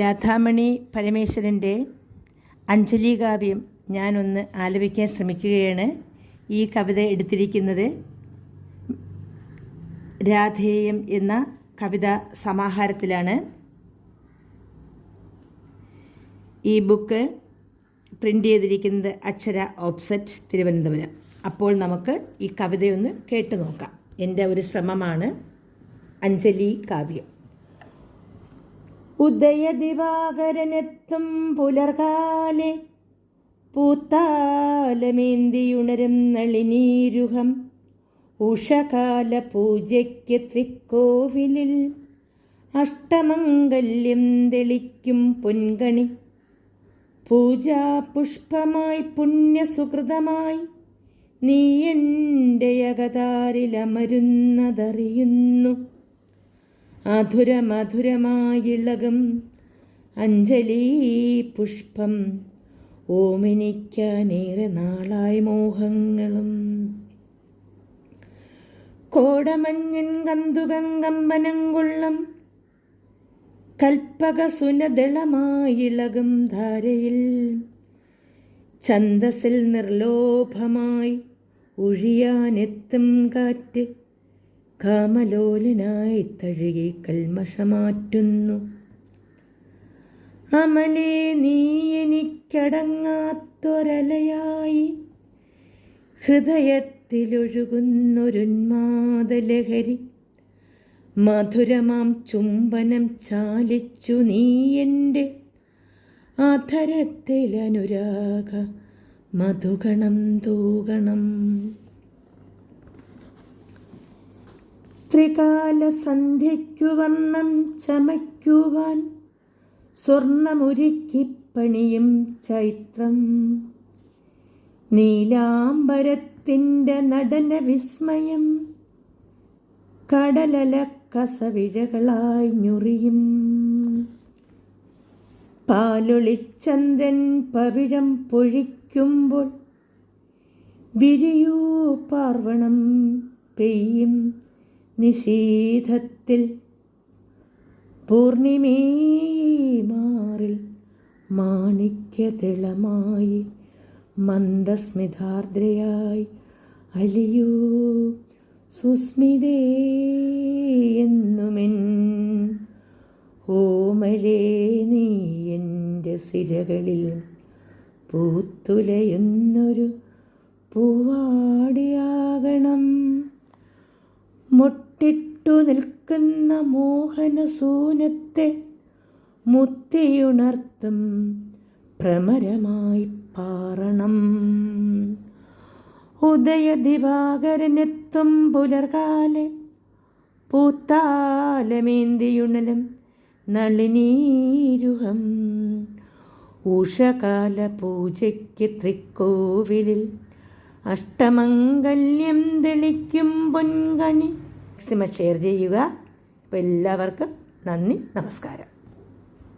രാധാമണി പരമേശ്വരന്റെ അഞ്ജലി കാവ്യം ഞാനൊന്ന് ആലപിക്കാൻ ശ്രമിക്കുകയാണ്. ഈ കവിത എടുത്തിരിക്കുന്നത് രാധേയം എന്ന കവിത സമാഹാരത്തിലാണ്. ഈ ബുക്ക് പ്രിന്റ് ചെയ്തിരിക്കുന്നത് അക്ഷര ഓപ്സെറ്റ് തിരുവനന്തപുരം. അപ്പോൾ നമുക്ക് ഈ കവിതയൊന്ന് കേട്ടു നോക്കാം. എന്റെ ഒരു ശ്രമമാണ് അഞ്ജലി കാവ്യം. ഉദയദിവാകരനെത്തും പുലർകാലെ പൂത്താലമേന്തിയുണരും നളിനീരുഹം. ഉഷകാല പൂജയ്ക്ക് തൃക്കോവിലിൽ അഷ്ടമംഗല്യം തെളിക്കും പൊൻകണി. പൂജാപുഷ്പമായി പുണ്യസുഹൃതമായി നീ എന്റെ അകതാരിലമരുന്നതറിയുന്നു മധുരമധുരമായിളകും അഞ്ജലി പുഷ്പം ഓമിനിക്കാനേറെ നാളായി മോഹങ്ങളും. കോടമഞ്ഞൻ കന്തുകങ്കമ്പനം കൊള്ളം കൽപ്പകസുനദളമായിളകും ധാരയിൽ ചന്തസിൽ നിർലോഭമായി ഒഴിയാനെത്തും കാറ്റ് കാമലോലനായി തഴുകി കൽമഷമാറ്റുന്നു. അമലേ നീ എനിക്കടങ്ങാത്തൊരലയായി ഹൃദയത്തിലൊഴുകുന്നൊരുന്മാദലഹരി മധുരമാം ചുംബനം ചാലിച്ചു നീ എന്റെ അധരത്തിലനുരാഗ മധുഗണം തൂകണം. ത്രികാല സന്ധ്യയ്ക്കു വന്നം ചമയ്ക്കുവാൻ സ്വർണമൊരുക്കിപ്പണിയും ചൈത്രം. നീലാംബരത്തിന്റെ നടന വിസ്മയം കടലല കസവിഴകളായി ഞൊറിയും. പാലൊളിച്ചന്ദ്രൻ പവിഴം പൊഴിക്കുമ്പോൾ വിരിയൂ പാർവണം പെയ്യും. നിഷീധത്തിൽ പൂർണിമേ മാറിൽ മാണിക്യതിളമായി മന്ദസ്മിതാർദ്രയായി അലിയൂ സുസ്മിതേ എന്നുമെൻ. ഓമലേ നീ എന്റെ സിരകളിൽ പൂത്തുലയുന്നൊരു പൂവാടിയാകണം. മുട്ടിട്ടു നിൽക്കുന്ന മോഹനസൂനത്തെ മുത്തിയുണർത്തും ഭ്രമരമായി പാറണം. ഉദയദിവാകരനെത്തും പുലർകാലെ പൂത്താലമേന്തിയുണലും നളിനീരുഹം. ഉഷകാല പൂജയ്ക്ക് തൃക്കോവിലിൽ അഷ്ടമംഗല്യം തെളിക്കും പൊൻകണി മാക്സിമം ഷെയർ ചെയ്യുക. അപ്പോൾ എല്ലാവർക്കും നന്ദി നമസ്കാരം.